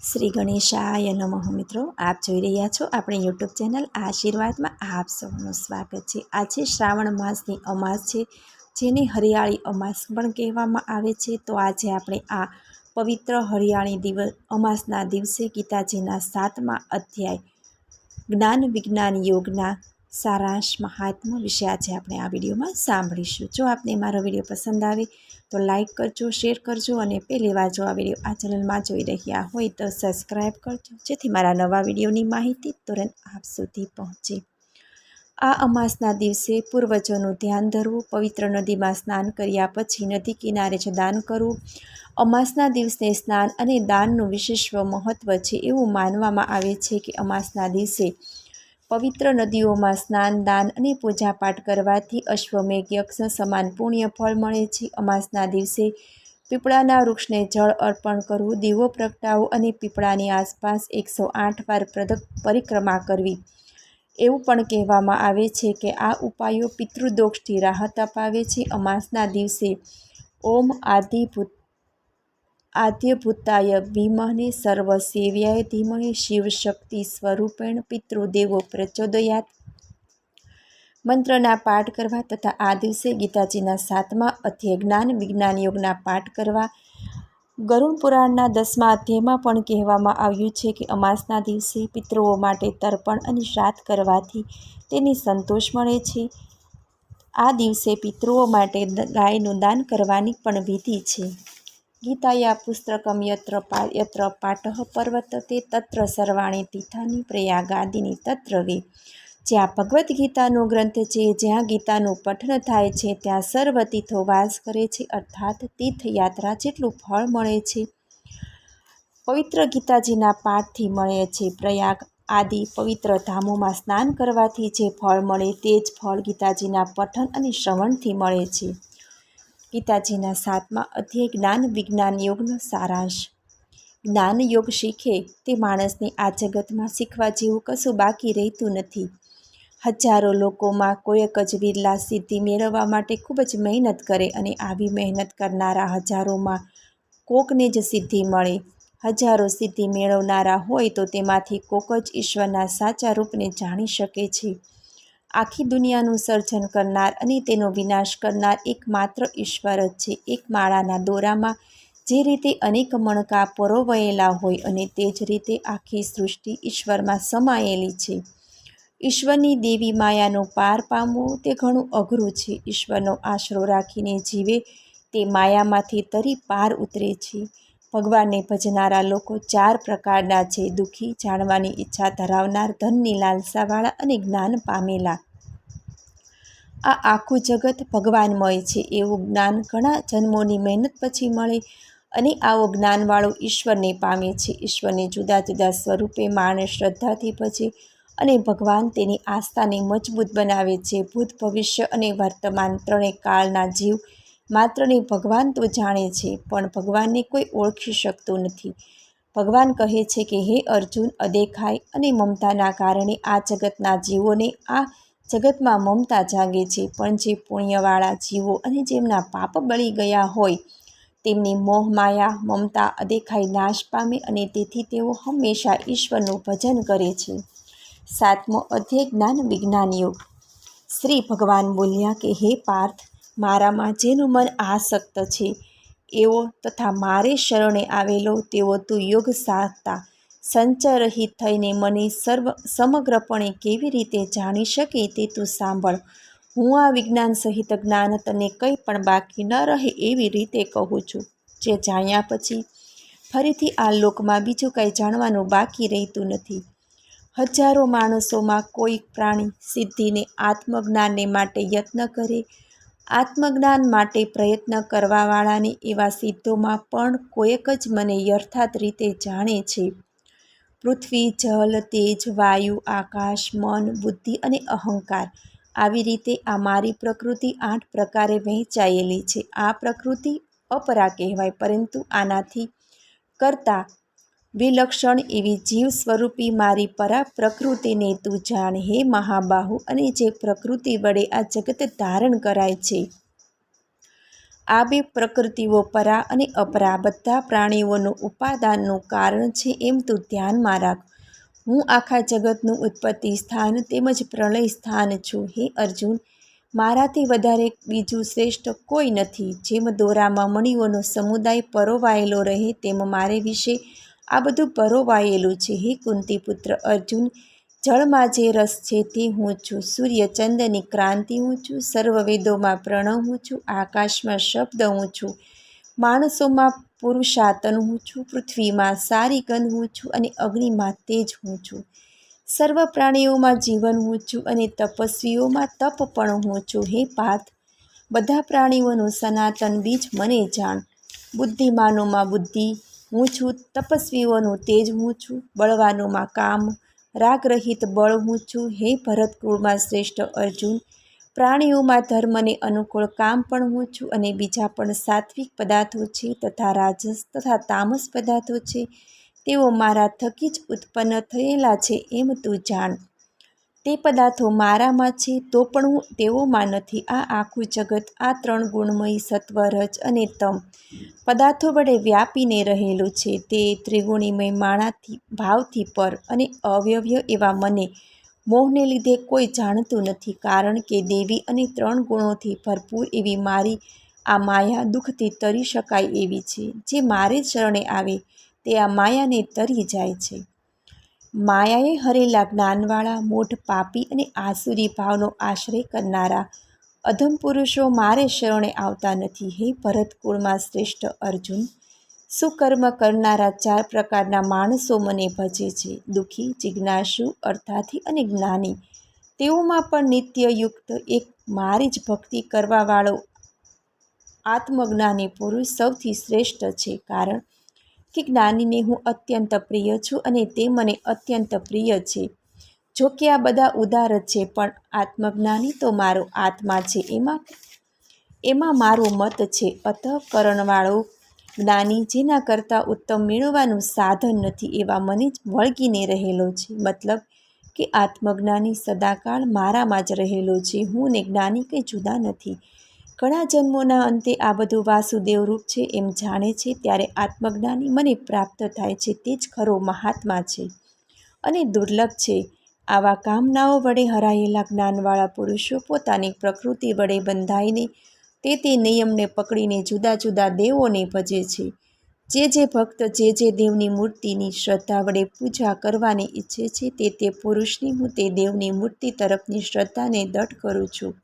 શ્રી ગણેશાય નમઃ મિત્રો, આપ જોઈ રહ્યા છો આપણી યુટ્યુબ ચેનલ આશીર્વાદમાં આપ સૌનું સ્વાગત છે. આજે શ્રાવણ માસની અમાસ છે, જેને હરિયાળી અમાસ પણ કહેવામાં આવે છે. તો આજે આપણે આ પવિત્ર હરિયાળી દિવસ, અમાસના દિવસે ગીતાજીના સાતમા અધ્યાય, જ્ઞાન વિજ્ઞાન યોગના સારાંશ મહાત્મા વિશે આજે આપણે આ વિડીયોમાં સાંભળીશું. જો આપને મારો વીડિયો પસંદ આવે તો લાઈક કરજો શેર કરજો અને પહેલી વાર જો આ વીડિયો આ ચેનલમાં જોઈ રહ્યા હોય તો સબસ્ક્રાઈબ કરજો. જેથી મારા નવા વિડીયોની માહિતી તુરંત આપ સુધી પહોંચે. આ અમાસના દિવસે પૂર્વજોનું ધ્યાન ધરવું, પવિત્ર નદીમાં સ્નાન કર્યા પછી નદી કિનારે જ દાન કરવું, અમાસના દિવસે સ્નાન અને દાનનું વિશેષ મહત્ત્વ છે એવું માનવામાં આવે છે કે અમાસના દિવસે પવિત્ર નદીઓમાં સ્નાન, દાન અને પૂજાપાઠ કરવાથી અશ્વમેઘ યક્ષ સમાન પુણ્ય ફળ મળે છે. અમાસના દિવસે પીપળાના વૃક્ષને જળ અર્પણ કરવું, દીવો પ્રગટાવો અને પીપળાની આસપાસ એકસો આઠ વાર પરિક્રમા કરવી. એવું પણ કહેવામાં આવે છે કે આ ઉપાયો પિતૃદોષથી રાહત અપાવે છે. અમાસના દિવસે ઓમ આદિભૂત આદ્યભૂતાય વિમહને સર્વસેવ્યાય ધીમહે શિવશક્તિ સ્વરૂપેણ પિતૃદેવો પ્રચોદયાત. મંત્રના પાઠ કરવા તથા આ દિવસે ગીતાજીના સાતમા અધ્યાય જ્ઞાન વિજ્ઞાન યોગના પાઠ કરવા ગરુણ પુરાણના દસમા અધ્યાયમાં પણ કહેવામાં આવ્યું છે કે અમાસના દિવસે પિતૃઓ માટે તર્પણ અને શ્રાદ્ધ કરવાથી તેને સંતોષ મળે છે. આ દિવસે પિતૃઓ માટે ગાયનું દાન કરવાની પણ વિધિ છે. ગીતાયા પુસ્તકમ યત્ર યત્ર પાઠ પર્વતતે તત્ર સર્વાણી તીથાની પ્રયાગાદિની તત્ર વે. જ્યાં ભગવદ્ ગીતાનો ગ્રંથ છે, જ્યાં ગીતાનું પઠન થાય છે, ત્યાં સર્વ તીર્થો વાસ કરે છે, અર્થાત તીર્થયાત્રા જેટલું ફળ મળે છે. પવિત્ર ગીતાજીના પાઠથી મળે છે પ્રયાગ આદિ પવિત્ર ધામોમાં સ્નાન કરવાથી જે ફળ મળે, તે જ ફળ ગીતાજીના પઠન અને શ્રવણથી મળે છે. ગીતાજીના સાતમા અધ્યાય જ્ઞાન વિજ્ઞાન યોગનો સારાંશ. જ્ઞાન યોગ શીખે તે માણસને આ જગતમાં શીખવા જેવું કશું બાકી રહેતું નથી. હજારો લોકોમાં કોઈક જ વિરલા સિદ્ધિ મેળવવા માટે ખૂબ જ મહેનત કરે અને આવી મહેનત કરનારા હજારોમાં કોકને જ સિદ્ધિ મળે. હજારો સિદ્ધિ મેળવનારા હોય તો તેમાંથી કોક જ ઈશ્વરના સાચા રૂપને જાણી શકે છે. આખી દુનિયાનું સર્જન કરનાર અને તેનો વિનાશ કરનાર એકમાત્ર ઈશ્વર જ છે. એક માળાના દોરામાં જે રીતે અનેક મણકા પરોવાયેલા હોય અને તે જ રીતે આખી સૃષ્ટિ ઈશ્વરમાં સમાયેલી છે. ઈશ્વરની દેવી માયાનો પાર પામવું તે ઘણું અઘરું છે. ઈશ્વરનો આશરો રાખીને જીવે તે માયામાંથી તરી પાર ઉતરે છે. ભગવાનને ભજનારા લોકો ચાર પ્રકારના છે. દુઃખી, જાણવાની ઈચ્છા ધરાવનાર, ધનની લાલસાવાળા અને જ્ઞાન પામેલા. આ આખું જગત ભગવાનમય છે. એવું જ્ઞાન ઘણા જન્મોની મહેનત પછી મળે અને આવો જ્ઞાનવાળો ઈશ્વરને પામે છે. ઈશ્વરને જુદા જુદા સ્વરૂપે માણસ શ્રદ્ધાથી ભજે અને ભગવાન તેની આસ્થાને મજબૂત બનાવે છે. ભૂત ભવિષ્ય અને વર્તમાન ત્રણેય કાળના જીવ માત્રને ભગવાન તો જાણે છે, પણ ભગવાનને કોઈ ઓળખી શકતું નથી. ભગવાન કહે છે કે, હે અર્જુન, અદેખાય અને મમતાના કારણે આ જગતના જીવોને આ જગતમાં મમતા જાગે છે, પણ જે પુણ્યવાળા જીવો અને જેમના પાપ બળી ગયા હોય, તેમની મોહ માયા, મમતા અદેખાઈ નાશ પામે અને તેથી તેઓ હંમેશા ઈશ્વરનું ભજન કરે છે. સાતમો અધ્યય, જ્ઞાન વિજ્ઞાન યોગ શ્રી ભગવાન બોલ્યા કે, હે પાર્થ મારામાં જેનું મન આસક્ત છે, એવો તથા મારે શરણે આવેલો તેવો તું યોગ સાધતા સંચરહિત થઈને મને સર્વ, સમગ્રપણે કેવી રીતે જાણી શકે તે તું સાંભળ. હું આ વિજ્ઞાન સહિત જ્ઞાન તને કંઈ પણ બાકી ન રહે એવી રીતે કહું છું. જે જાણ્યા પછી ફરીથી આ લોકમાં બીજું કંઈ જાણવાનું બાકી રહેતું નથી. હજારો માણસોમાં કોઈ પ્રાણી સિદ્ધિને, આત્મજ્ઞાનને માટે યત્ન કરે આત્મજ્ઞાન માટે પ્રયત્ન કરવાવાળાને એવા સિદ્ધોમાં પણ કોઈક જ મને યર્થાત રીતે જાણે છે. પૃથ્વી, જલ, તેજ, વાયુ, આકાશ, મન, બુદ્ધિ અને અહંકાર આવી રીતે આ મારી પ્રકૃતિ આઠ પ્રકારે વહેંચાયેલી છે. આ પ્રકૃતિ અપરા કહેવાય, પરંતુ આનાથી કરતાં વિલક્ષણ એવી જીવ સ્વરૂપી મારી પરા પ્રકૃતિને તું જાણ હે મહાબાહુ અને જે પ્રકૃતિ વડે આ જગત ધારણ કરાય છે. આ બે પ્રકૃતિઓ પરા અને અપરા બધા પ્રાણીઓનું ઉપાદાનનું કારણ છે એમ તું ધ્યાનમાં રાખ. હું આખા જગતનું ઉત્પત્તિ સ્થાન તેમજ પ્રલય સ્થાન છું હે અર્જુન. મારાથી વધારે બીજું શ્રેષ્ઠ કોઈ નથી. જેમ દોરામાં મણીઓનો સમુદાય પરોવાયેલો રહે તેમ મારે વિશે આ બધું પરોવાયેલું છે. હે કુંતીપુત્ર અર્જુન, જળમાં જે રસ છે તે હું છું. સૂર્ય ચંદ્રની ક્રાંતિ હું છું. સર્વ વેદોમાં પ્રણવ હું છું. આકાશમાં શબ્દ હું છું. માણસોમાં પુરુષાતન હું છું. પૃથ્વીમાં સારી ગંધ હું છું અને અગ્નિમાં તેજ હું છું. સર્વ પ્રાણીઓમાં જીવન હું છું અને તપસ્વીઓમાં તપ પણ હું છું. હે પાથ બધા પ્રાણીઓનું સનાતન બીજ મને જાણ. બુદ્ધિમાનોમાં બુદ્ધિ હું છું તપસ્વીઓનું તેજ હું છું, બળવાનોમાં કામ, રાગરહિત બળ હું છું. હે ભરતકુળમાં શ્રેષ્ઠ અર્જુન, પ્રાણીઓમાં ધર્મને અનુકૂળ કામ પણ હું છું અને બીજા પણ સાત્વિક પદાર્થો છે તથા રાજસ તથા તામસ પદાર્થો છે. તેઓ મારા થકી જ ઉત્પન્ન થયેલા છે એમ તું જાણ. તે પદાર્થો મારામાં છે તો પણ હું તેઓમાં નથી. આ આખું જગત, આ ત્રણ ગુણમય સત્વ, રજ અને તમ પદાર્થો વડે વ્યાપીને રહેલું છે. તે ત્રિગુણીમય માણાથી, ભાવથી પર અને અવયવ્ય એવા મને મોહને લીધે કોઈ જાણતું નથી, કારણ કે દેવી અને ત્રણ ગુણોથી ભરપૂર એવી મારી આ માયા દુઃખથી તરી શકાય એવી છે. જે મારે શરણે આવે, તે આ માયાને તરી જાય છે. માયાએ હરેલા જ્ઞાનવાળા, મોઢ પાપી અને આસુરી ભાવનો આશ્રય કરનારા અધમ પુરુષો મારે શરણે આવતા નથી. હે ભરતકુળમાં શ્રેષ્ઠ અર્જુન સુકર્મ કરનારા ચાર પ્રકારના માણસો મને ભજે છે? દુઃખી, જિજ્ઞાસુ, અર્થાથી અને જ્ઞાની. તેઓમાં પણ નિત્યયુક્ત એક મારી જ ભક્તિ કરવાવાળો આત્મજ્ઞાની પુરુષ સૌથી શ્રેષ્ઠ છે. કારણ કે જ્ઞાનીને હું અત્યંત પ્રિય છું અને તે મને અત્યંત પ્રિય છે. જો કે આ બધા ઉદાર છે, પણ આત્મજ્ઞાની તો મારો આત્મા છે. એમાં એમાં મારો મત છે. અતઃકરણવાળો જ્ઞાની જેના કરતાં ઉત્તમ મેળવવાનું સાધન નથી એવા મને જ વળગીને રહેલો છે. મતલબ કે આત્મજ્ઞાની સદાકાળ મારામાં જ રહેલો છે. હું ને જ્ઞાની કંઈ જુદા નથી. ઘણા જન્મોના અંતે આ બધું વાસુદેવ રૂપ છે એમ જાણે છે ત્યારે આત્મજ્ઞાની મને પ્રાપ્ત થાય છે તે જ ખરો મહાત્મા છે. અને દુર્લભ છે. આવા કામનાઓ વડે હરાયેલા જ્ઞાનવાળા પુરુષો પોતાની પ્રકૃતિ વડે બંધાઈને તે તે નિયમને પકડીને જુદા જુદા દેવોને ભજે છે. જે જે ભક્ત જે જે દેવની મૂર્તિની શ્રદ્ધા વડે પૂજા કરવાની ઈચ્છે છે તે તે પુરુષની હું તે દેવની મૂર્તિ તરફની શ્રદ્ધાને દઢ કરું છું.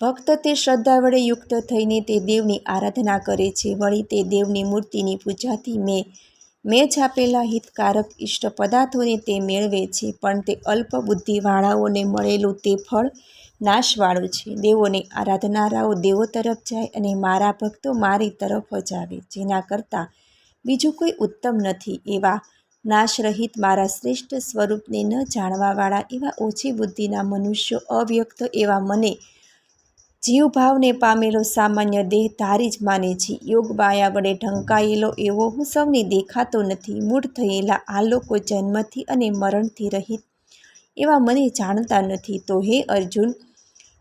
ભક્ત તે શ્રદ્ધા વડે યુક્ત થઈને તે દેવની આરાધના કરે છે. વળી તે દેવની મૂર્તિની પૂજાથી મેં મેં છાપેલા હિતકારક ઇષ્ટ પદાર્થોને તે મેળવે છે, પણ તે અલ્પ બુદ્ધિવાળાઓને મળેલું તે ફળ નાશવાળું છે. દેવોને આરાધનારાઓ દેવો તરફ જાય અને મારા ભક્તો મારી તરફ જ આવે, જેના કરતાં બીજું કોઈ ઉત્તમ નથી. એવા નાશરહિત મારા શ્રેષ્ઠ સ્વરૂપને ન જાણવાવાળા એવા ઓછી બુદ્ધિના મનુષ્યો અવ્યક્ત એવા મને જીવભાવને પામેલો સામાન્ય દેહ ધારી જ માને છે. યોગ માયા વડે ઢંકાયેલો એવો હું સૌને દેખાતો નથી. મૂળ થયેલા આ લોકો જન્મથી અને મરણથી રહિત એવા મને જાણતા નથી. તો હે અર્જુન,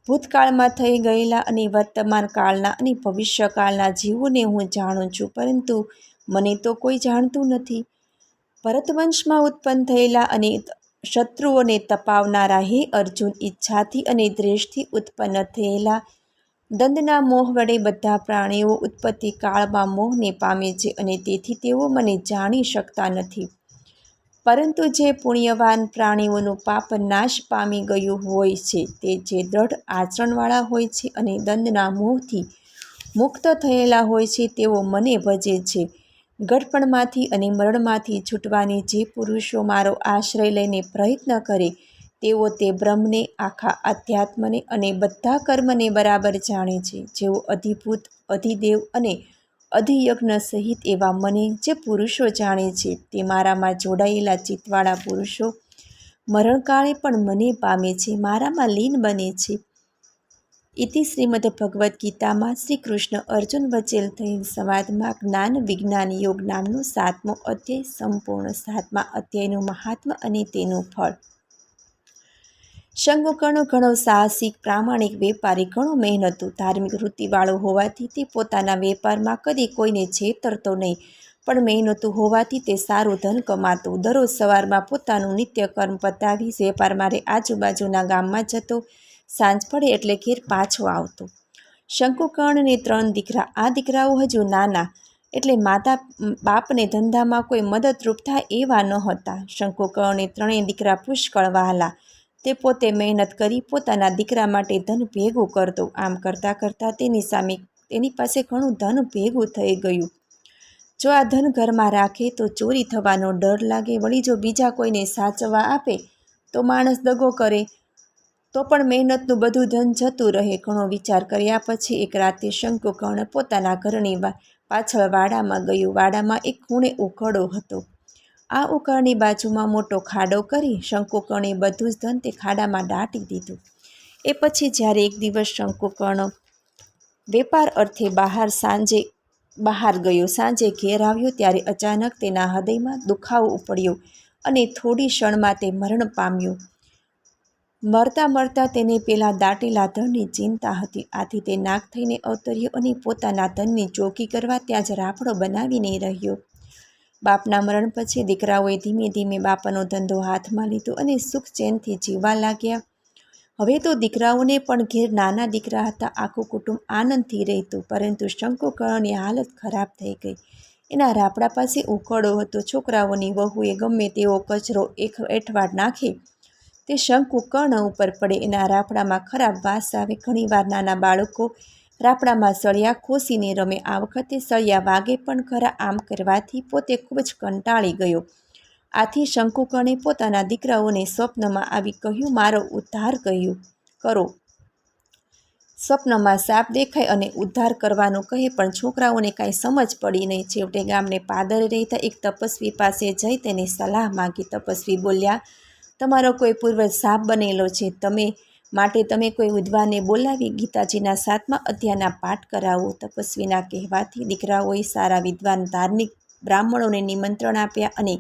ભૂતકાળમાં થઈ ગયેલા અને વર્તમાન કાળના અને ભવિષ્યકાળના જીવોને હું જાણું છું, પરંતુ મને તો કોઈ જાણતું નથી. ભરતવંશમાં ઉત્પન્ન થયેલા અને શત્રુઓને તપાવનારા હે અર્જુન ઈચ્છાથી અને દ્રેષથી ઉત્પન્ન થયેલા દંડના મોહ વડે બધા પ્રાણીઓ ઉત્પત્તિ કાળમાં મોહને પામે છે અને તેથી તેઓ મને જાણી શકતા નથી. પરંતુ જે પુણ્યવાન પ્રાણીઓનું પાપ નાશ પામી ગયું હોય છે, તે જે દ્રઢ આચરણવાળા હોય છે અને દંડના મોહથી મુક્ત થયેલા હોય છે, તેઓ મને ભજે છે. ગઢપણમાંથી અને મરણમાંથી છૂટવાની જે પુરુષો મારો આશ્રય લઈને પ્રયત્ન કરે, તેઓ તે બ્રહ્મને, આખા આધ્યાત્મને અને બધા કર્મને બરાબર જાણે છે. જેઓ અધિભૂત, અધિદેવ અને અધિયજ્ઞ સહિત એવા મને જે પુરુષો જાણે છે, તે મારામાં જોડાયેલા ચિત્તવાળા પુરુષો, મરણકાળે પણ મને પામે છે, મારામાં લીન બને છે. ઇતિ શ્રીમદ ભગવદ્ ગીતામાં શ્રી કૃષ્ણ અર્જુન વચ્ચે થયેલ સંવાદમાં જ્ઞાન વિજ્ઞાન યોગ નામનો સાતમો અધ્યાય સંપૂર્ણ સાતમા અધ્યાયનું મહાત્મા અને તેનું ફળ. શંકુકર્ણ ઘણો સાહસિક, પ્રામાણિક વેપારી, ઘણો મહેનતુ, ધાર્મિક વૃત્તિવાળો હોવાથી તે પોતાના વેપારમાં કદી કોઈને છેતરતો નહીં. પણ મહેનતુ હોવાથી તે સારું ધન કમાતો. દરરોજ સવારમાં પોતાનું નિત્યકર્મ પતાવી વેપાર મારે આજુબાજુના ગામમાં જતો. સાંજ પડે એટલે ઘેર પાછો આવતો. શંકુકર્ણને ત્રણ દીકરા, આ દીકરાઓ હજુ નાના, એટલે માતા બાપને ધંધામાં કોઈ મદદરૂપ થાય એવા નહોતા શંકુકર્ણને ત્રણેય દીકરા પુષ્કળ વહાલા. તે પોતે મહેનત કરી પોતાના દીકરા માટે ધન ભેગું કરતો. આમ કરતાં કરતાં તેની સામે, તેની પાસે ઘણું ધન ભેગું થઈ ગયું. જો આ ધન ઘરમાં રાખે તો ચોરી થવાનો ડર લાગે. વળી જો બીજા કોઈને સાચવા આપે, તો માણસ દગો કરે. તો પણ મહેનતનું બધું ધન જતું રહે, ઘણો વિચાર કર્યા પછી એક રાતે શંકુકર્ણ પોતાના ઘરની પાછળ વાડામાં ગયું. વાડામાં એક ખૂણે ઉકળો હતો. આ ઉકળની બાજુમાં મોટો ખાડો કરી શંકુકર્ણે બધું જ ધન તે ખાડામાં દાટી દીધું. એ પછી જ્યારે એક દિવસ શંકુકર્ણ વેપાર અર્થે બહાર સાંજે, બહાર ગયો. સાંજે ઘેર આવ્યો ત્યારે અચાનક તેના હૃદયમાં દુખાવો ઉપડ્યો અને થોડી ક્ષણમાં તે મરણ પામ્યું. મરતા મરતા તેને પેલા દાટેલા ધનની ચિંતા હતી. આથી તે નાક થઈને અવતર્યો અને પોતાના ધનની ચોકી કરવા ત્યાં જ રાફડો બનાવીને રહ્યો. બાપના મરણ પછી દીકરાઓએ ધીમે ધીમે બાપાનો ધંધો હાથમાં લીધો અને સુખ ચેનથી જીવવા લાગ્યા. હવે તો દીકરાઓને પણ ઘેર નાના દીકરા હતા. આખું કુટુંબ આનંદથી રહેતું, પરંતુ શંકુકર્ણની હાલત ખરાબ થઈ ગઈ. એના રાપડા પાસે ઉકળો હતો. છોકરાઓની વહુએ ગમે તેવો કચરો એક એઠવાડ નાખે તે શંકુકર્ણ ઉપર પડે એના રાફડામાં ખરાબ વાસ આવે. ઘણીવાર નાના બાળકો રાફડામાં સળિયા ખોસીને રમે. આ વખતે સળિયા વાગે પણ ખરા આમ કરવાથી પોતે ખૂબ જ કંટાળી ગયો. આથી શંકુકર્ણે પોતાના દીકરાઓને સ્વપ્નમાં આવી કહ્યું, મારો ઉદ્ધાર કહ્યું કરો. સ્વપ્નમાં સાપ દેખાય અને ઉદ્ધાર કરવાનું કહે, પણ છોકરાઓને કાંઈ સમજ પડી નહીં. છેવટે ગામને પાદર રહેતા એક તપસ્વી પાસે જઈ તેને સલાહ માગી. તપસ્વી બોલ્યા તમારો કોઈ પૂર્વજ સાપ બનેલો છે, તમે માટે તમે કોઈ વિદ્વાનને બોલાવી ગીતાજીના સાતમા અધ્યાયના પાઠ કરાવો. તપસ્વીના કહેવાથી દીકરાઓએ સારા વિદ્વાન ધાર્મિક બ્રાહ્મણોને નિમંત્રણ આપ્યા અને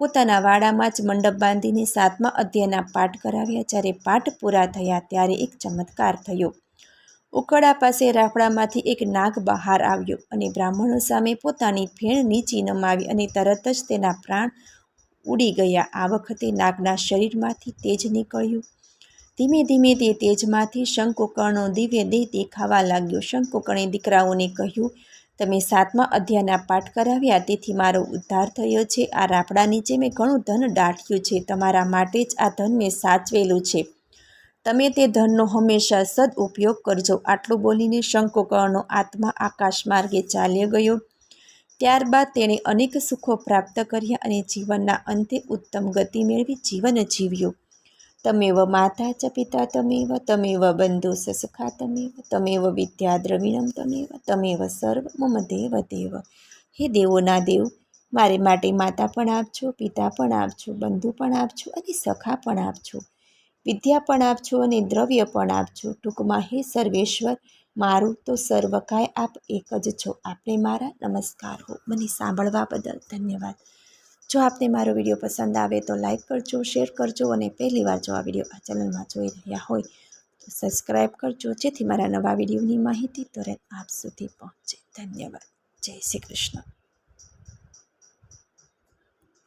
પોતાના વાડામાં જ મંડપ બાંધીને સાતમા અધ્યાયના પાઠ કરાવ્યા. જ્યારે પાઠ પૂરા થયા ત્યારે એક ચમત્કાર થયો. ઉકળા પાસે રાફડામાંથી એક નાગ બહાર આવ્યો અને બ્રાહ્મણો સામે પોતાની ફેણ નીચી નમાવી અને તરત જ તેના પ્રાણ ઉડી ગયા. આ વખતે નાગના શરીરમાંથી તેજ નીકળ્યું. ધીમે ધીમે તે તેજમાંથી શંકુકર્ણો દિવ્ય દેહ દેખાવા લાગ્યો. શંકુકર્ણે દીકરાઓને કહ્યું, તમે સાતમા અધ્યાયના પાઠ કરાવ્યા, તેથી મારો ઉદ્ધાર થયો છે. આ રાપડા નીચે મેં ઘણું ધન દાટ્યું છે. તમારા માટે જ આ ધન મેં સાચવેલું છે. તમે તે ધનનો હંમેશા સદ ઉપયોગ કરજો. આટલું બોલીને શંકુકર્ણનો આત્મા આકાશ માર્ગે ચાલ્યો ગયો. ત્યારબાદ તેણે અનેક સુખો પ્રાપ્ત કર્યા અને જીવનના અંતે ઉત્તમ ગતિ મેળવી જીવન જીવ્યું. તમેવ માતા ચ પિતા તમેવ તમેવ બંધુ સસખા તમેવ તમેવ વિદ્યા દ્રવિણમ તમેવ તમેવ સર્વ મમ દેવ દેવ. હે દેવોના દેવ, મારે માટે માતા પણ આપજો, પિતા પણ આપજો, બંધુ પણ આપજો અને સખા પણ આપજો. વિદ્યા પણ આપજો અને દ્રવ્ય પણ આપજો. ટૂંકમાં, હે સર્વેશ્વર, મારું તો સર્વકાય આપ એક જ છો. આપને મારા નમસ્કાર હો. મને સાંભળવા બદલ ધન્યવાદ. જો આપને મારો વીડિયો પસંદ આવે તો લાઈક કરજો, શેર કરજો અને પહેલી વાર જો આ વીડિયો આ ચેનલમાં જોઈ રહ્યા હોય તો સબસ્ક્રાઈબ કરજો. જેથી મારા નવા વિડીયોની માહિતી તરત આપ સુધી પહોંચે. ધન્યવાદ. જય શ્રી કૃષ્ણ.